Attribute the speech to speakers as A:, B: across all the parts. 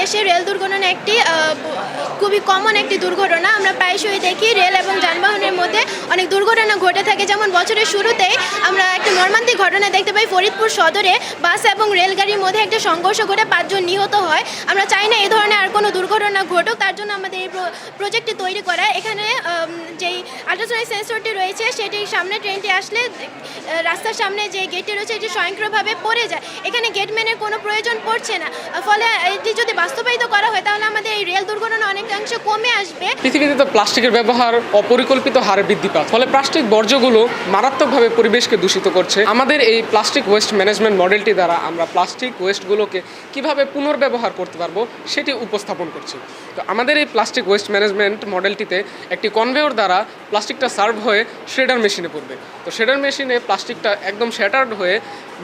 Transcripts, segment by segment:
A: দেশে রেল দুর্ঘটনা একটি খুবই কমন একটি দুর্ঘটনা। আমরা প্রায়শই দেখি রেল এবং যানবাহনের মধ্যে অনেক দুর্ঘটনা ঘটে থাকে। যেমন বছরের শুরুতেই আমরা একটা মর্মান্তিক ঘটনা দেখতে পাই, ফরিদপুর সদরে বাস এবং রেলগাড়ির মধ্যে একটা সংঘর্ষ ঘটে, পাঁচজন নিহত হয়। আমরা চাই না এই ধরনের আর কোনো দুর্ঘটনা ঘটুক, তার জন্য আমাদের এই প্র- প্রজেক্টটি তৈরি করা। এখানে যেই আল্ট্রাসনিক সেন্সরটি রয়েছে, সেটির সামনে ট্রেনটি আসলে রাস্তার সামনে যে গেটটি রয়েছে, এটি স্বয়ংক্রিয়ভাবে পড়ে যায়। এখানে গেটম্যানের কোনো প্রয়োজন পড়ছে না। ফলে এটি যদি বাস্তবায়িত করা হয়, তাহলে আমাদের এই রেল দুর্ঘটনা অনেকাংশ কমে আসবে।
B: পৃথিবীতে তো প্লাস্টিকের ব্যবহার অপরিকল্পিত হারে বৃদ্ধি পায় ফলে প্লাস্টিক বর্জ্যগুলো মারাত্মকভাবে পরিবেশকে দূষিত করছে। আমাদের এই প্লাস্টিক ওয়েস্ট ম্যানেজমেন্ট মডেলটি দ্বারা আমরা প্লাস্টিক ওয়েস্টগুলোকে কীভাবে পুনর্ব্যবহার করতে পারব সেটি উপস্থাপন করছি। তো আমাদের এই প্লাস্টিক ওয়েস্ট ম্যানেজমেন্ট মডেলটিতে একটি কনভেয়র দ্বারা প্লাস্টিকটা সার্ভ হয়ে শ্রেডার মেশিনে পড়বে। তো শ্রেডার মেশিনে প্লাস্টিকটা একদম শ্যাটার্ড হয়ে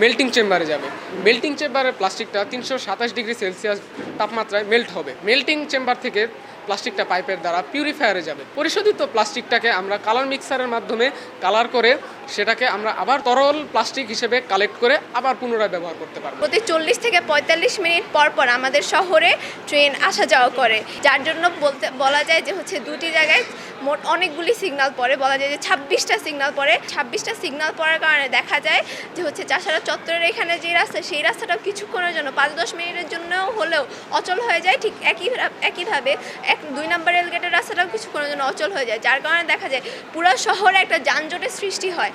B: মেল্টিং চেম্বারে যাবে। মেল্টিং চেম্বারে প্লাস্টিকটা তিনশো সাতাশ ডিগ্রি সেলসিয়াস তাপমাত্রায় মেল্ট হবে। মেল্টিং চেম্বার থেকে প্লাস্টিকটা পাইপের দ্বারা পিউরিফায়ারে যাবে। পরিশোধিত প্লাস্টিকটাকে আমরা কালার মিক্সারের মাধ্যমে কালার করে সেটাকে আমরা আবার তরল প্লাস্টিক হিসেবে কালেক্ট করে আবার পুনরায় ব্যবহার করতে পারব।
C: প্রতি চল্লিশ থেকে পঁয়তাল্লিশ মিনিট পর পর আমাদের শহরে ট্রেন আসা যাওয়া করে, যার জন্য বলতে, বলা যায় যে হচ্ছে দুটি জায়গায় মোট অনেকগুলি সিগনাল পড়ে, বলা যায় যে ছাব্বিশটা সিগনাল পড়ে। ছাব্বিশটা সিগনাল পড়ার কারণে দেখা যায় যে হচ্ছে চাষারা চত্বরের এখানে যে রাস্তা, সেই রাস্তাটাও কিছুক্ষণের জন্য, পাঁচ দশ মিনিটের জন্য হলেও অচল হয়ে যায়। ঠিক একই একইভাবে এক, দুই নম্বর রেলগেটের রাস্তাটাও কিছুক্ষণের জন্য অচল হয়ে যায়, যার কারণে দেখা যায় পুরো শহরে একটা যানজটের সৃষ্টি হয়।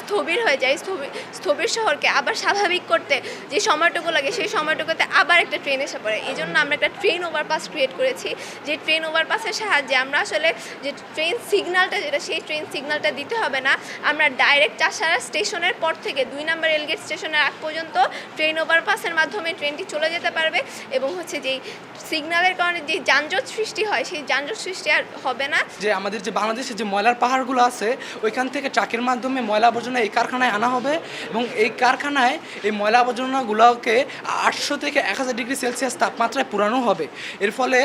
C: স্থবির হয়ে যায় স্থবির স্থবির শহরকে আবার স্বাভাবিক করতে যে সময়টুকু লাগে, সেই সময়টুকুতে আবার একটা ট্রেন এসে পড়ে। এই জন্য আমরা একটা ট্রেন ওভারপাস ক্রিয়েট করেছি। যে ট্রেন ওভারপাসের সাহায্যে আমরা আসলে যে ট্রেন সিগন্যালটা যেটা, সেই ট্রেন সিগন্যালটা দিতে হবে না। আমরা ডাইরেক্ট চাষারা স্টেশনের পর থেকে দুই নম্বর রেলগেট স্টেশনের আগ পর্যন্ত ট্রেন ওভারপাসের মাধ্যমে ট্রেনটি চলে যেতে পারবে এবং হচ্ছে যেই সিগন্যালের কারণে যে যানজট সৃষ্টি হয়, সেই যানজট সৃষ্টি আর হবে না।
D: যে আমাদের যে বাংলাদেশে যে ময়লার পাহাড়গুলো আছে, ওইখান থেকে ট্রাকের মাধ্যমে ময়লা আবর্জনা এই কারখানায় আনা হবে এবং এই কারখানায় এই ময়লা আবর্জনাগুলোকে আটশো থেকে এক হাজার ডিগ্রি সেলসিয়াস তাপমাত্রায় পুরানো হবে। এর ফলে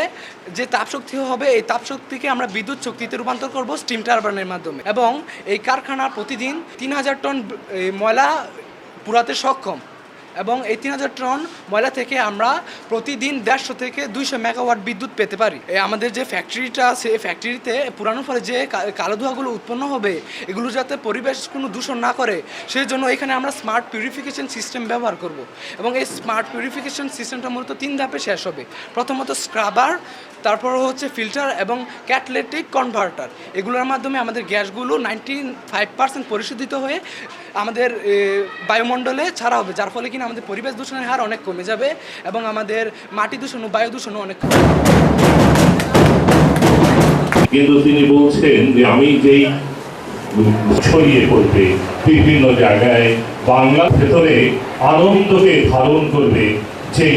D: যে তাপশক্তি হবে, এই তাপশক্তিকে আমরা বিদ্যুৎ শক্তিতে রূপান্তর করব স্টিম টারবাইনের মাধ্যমে এবং এই কারখানা প্রতিদিন তিন হাজার টন ময়লা পুরাতে সক্ষম। এবং এই তিন হাজার টন ময়লা থেকে আমরা প্রতিদিন দেড়শো থেকে দুইশো মেগাওয়াট বিদ্যুৎ পেতে পারি। আমাদের যে ফ্যাক্টরিটা আছে, এই ফ্যাক্টরিতে পুরানোর ফলে যে কালো ধোঁয়াগুলো উৎপন্ন হবে, এগুলো যাতে পরিবেশ কোনো দূষণ না করে সেই জন্য এখানে আমরা স্মার্ট পিউরিফিকেশন সিস্টেম ব্যবহার করব। এবং এই স্মার্ট পিউরিফিকেশন সিস্টেমটা মূলত তিন ধাপে শেষ হবে। প্রথমত স্ক্রাবার তারপর হচ্ছে ফিল্টার এবং ক্যাটলেটিক কনভার্টার এগুলোর মাধ্যমে আমাদের গ্যাসগুলো নাইনটি ফাইভ পার্সেন্ট পরিশোধিত হয়ে আমাদের বায়ুমণ্ডলে ছাড়া হবে, যার ফলে কিনা আমাদের পরিবেশ দূষণের হার অনেক কমে যাবে এবং আমাদের মাটি দূষণ ও বায়ু দূষণও অনেক কমে।
E: কিন্তু তিনি বলছেন যে আমি যেই ছড়িয়ে পড়বে বিভিন্ন জায়গায়, বাংলার ভেতরে আনন্দকে ধারণ করবে যে